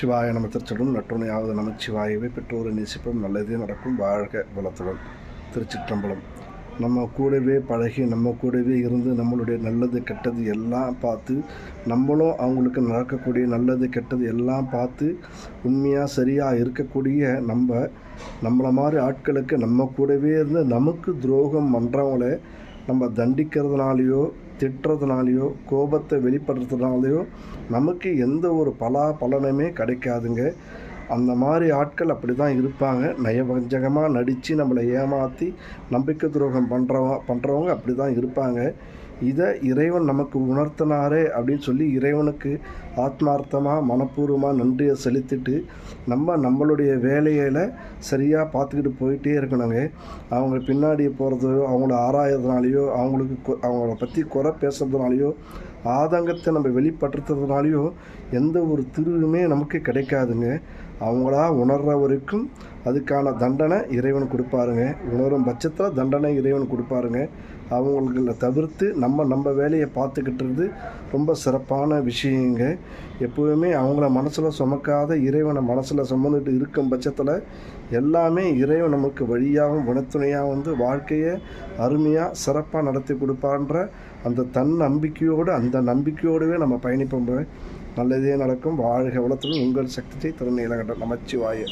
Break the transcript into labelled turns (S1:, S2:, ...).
S1: சிவாய நம திருச்சடும் நற்றுணையாவது நமச்சிவாயவே பெற்றோரை நேசிப்போம். நல்லதே நடக்கும். வாழ்க வளத்துடன். திருச்சிற்றம்பலம். நம்ம கூடவே பழகி நம்ம கூடவே இருந்து நம்மளுடைய நல்லது கெட்டது எல்லாம் பார்த்து நம்மளும் அவங்களுக்கு நடக்கக்கூடிய நல்லது கெட்டது எல்லாம் பார்த்து உண்மையாக சரியாக இருக்கக்கூடிய நம்ம நம்மளை மாதிரி ஆட்களுக்கு நம்ம கூடவே இருந்து நமக்கு துரோகம் பண்ணுறவங்கள நம்ம தண்டிக்கிறதுனாலையோ திட்டுறதுனாலையோ கோபத்தை வெளிப்படுறதுனாலையோ நமக்கு எந்த ஒரு பலா பலனுமே கிடைக்காதுங்க. அந்த மாதிரி ஆட்கள் அப்படி தான் இருப்பாங்க. நயவஞ்சகமாக நடித்து நம்மளை ஏமாற்றி நம்பிக்கை துரோகம் பண்ணுறவங்க பண்ணுறவங்க அப்படி தான் இருப்பாங்க. இதை இறைவன் நமக்கு உணர்த்தினாரே அப்படின்னு சொல்லி இறைவனுக்கு ஆத்மார்த்தமாக மனப்பூர்வமாக நன்றியை செலுத்திட்டு நம்ம நம்மளுடைய வேலையில் சரியாக பார்த்துக்கிட்டு போயிட்டே இருக்கணுங்க. அவங்க பின்னாடி போகிறதோ அவங்கள ஆராயறதுனாலையோ அவங்களுக்கு அவங்கள பற்றி குறை பேசுறதுனாலையோ ஆதங்கத்தை நம்ம வெளிப்படுத்துறதுனாலையோ எந்த ஒரு திருவுமே நமக்கு கிடைக்காதுங்க. அவங்களா உணர்ற வரைக்கும் அதுக்கான தண்டனை இறைவன் கொடுப்பாருங்க. உணரும் பட்சத்தில் தண்டனை இறைவன் கொடுப்பாருங்க. அவங்களை தவிர்த்து நம்ம நம்ம வேலையை பார்த்துக்கிட்டுறது ரொம்ப சிறப்பான விஷயங்க. எப்போவுமே அவங்கள மனசில் சுமக்காத இறைவனை மனசில் சுமந்துட்டு இருக்கும் பட்சத்தில் எல்லாமே இறைவன் நமக்கு வழியாகவும் குணத்துணையாக வந்து வாழ்க்கையை அருமையாக சிறப்பாக நடத்தி கொடுப்பான்ற அந்த தன் நம்பிக்கையோடு அந்த நம்பிக்கையோடவே நம்ம பயணிப்போம் நல்லதே நடக்கும். வாழ்க வளத்துடன் உங்கள் சக்தியை திறன் இலகண்ட நமச்சிவாய.